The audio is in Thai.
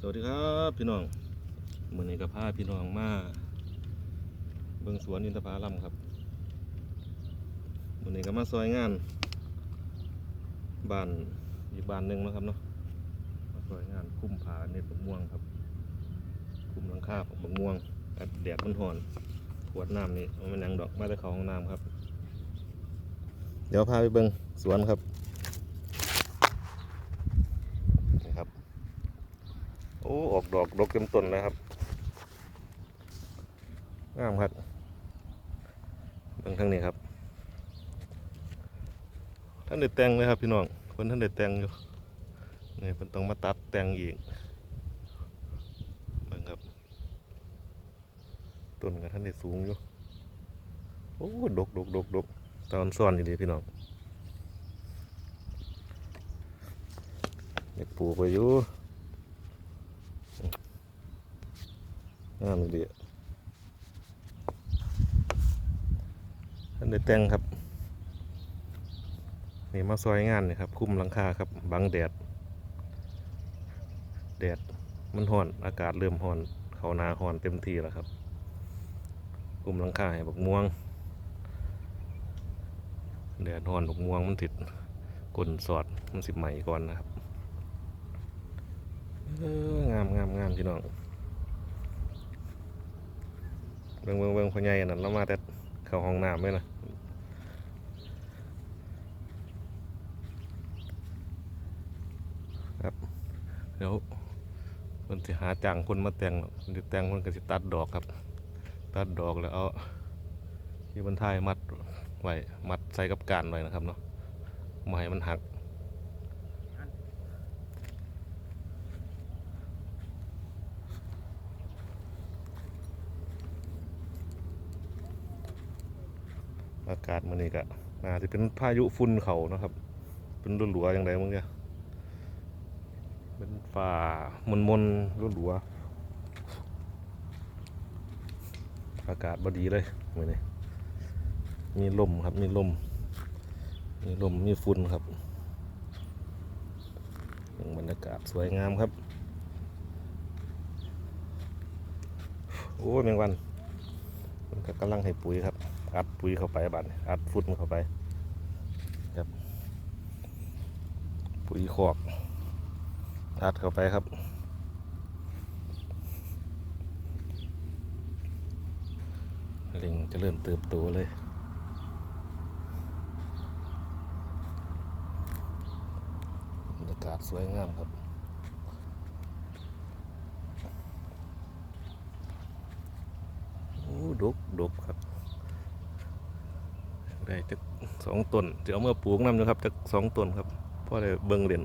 สวัสดีครับพี่น้องมือนี้กับพาพี่น้องมาเบิ่งสวนอินทผลัมครับมือนี้ก็มาซอยงานบ้านอีกบ้านหนึ่งนะครับเนาะมาซอยงานคุ้มผาเน็ตบกม่วงครับ คุ้มหลังคาของบกม่วงแดดมันหอนขวดน้ำนี่มันนหยังดอกมาแต่เขาห้องน้ำครับ เดี๋ยวพาไปเบิ่งสวนครับนี่ครับ โอ้ ออกดอกดอกเต็มต้นเลยครับงามครับเบิ่งทางนี้ครับ ท่านได้แต่งเลยครับพี่น้องคนท่านได้แต่งอยู่นี่เพิ่นต้องมาตัดแต่งอีกเบิ่งครับ ต้นกับท่านได้สูงอยู่โอ้ดกดกดกดกตอนซ่อนอยู่ดีพี่น้องอยากปลูกไปอยู่ งามดีท่านได้แต่งครับ นี่มาซอยงานนี่ครับ คุ้มหลังคาครับ บังแดด แดดมันห่อน อากาศเริ่มห่อน เขานาห่อนเต็มที่แล้วครับ คุ้มหลังคาให้บักม่วง แดดห่อนบักม่วงมันติดก้นสอดมันสิใหม่ก่อนนะครับเอองามงามงามพี่น้อง เบิ่งเบิ่งเบิ่งพ่อใหญ่อันนั้นเรามาแต่เข้าห้องน้ำเลยนะครับเดี๋ยวเพิ่นสิหาจ้างคนมาแต่งหรอกเพิ่นสิแต่งเพิ่นก็สิตัดดอกครับ ตัดดอกแล้วเอาที่บรรทายมัดไว้มัดใส่กับการไว้นะครับเนาะไม่ให้มันหัก อากาศมันนี่ก็น่าจะเป็นพายุฝุ่นเขานะครับ เป็นรัวหลัวๆอย่างไรมึงเนี่ยเป็นฝ่ามนมนรัวหลัวๆอากาศบดีเลยมือนี้มีลมครับมีลม มีลมมีฝุ่นครับบรรยากาศสวยงามครับ โอ้ยแมงวัน ก็กำลังให้ปุ๋ยครับ อัดปุ๋ยเข้าไปบัดอัดฝุ่นเข้าไปครับปุ๋ยขอกอัดเข้าไปครับลิงจะเริ่มเติบโตเลยบรรยากาศสวยงามครับโอ้ ดกครับ ได้จักสองต้นจะเอามาปลูกน้ำนะครับจักสองต้นครับเพราะได้เบิ่งเรียน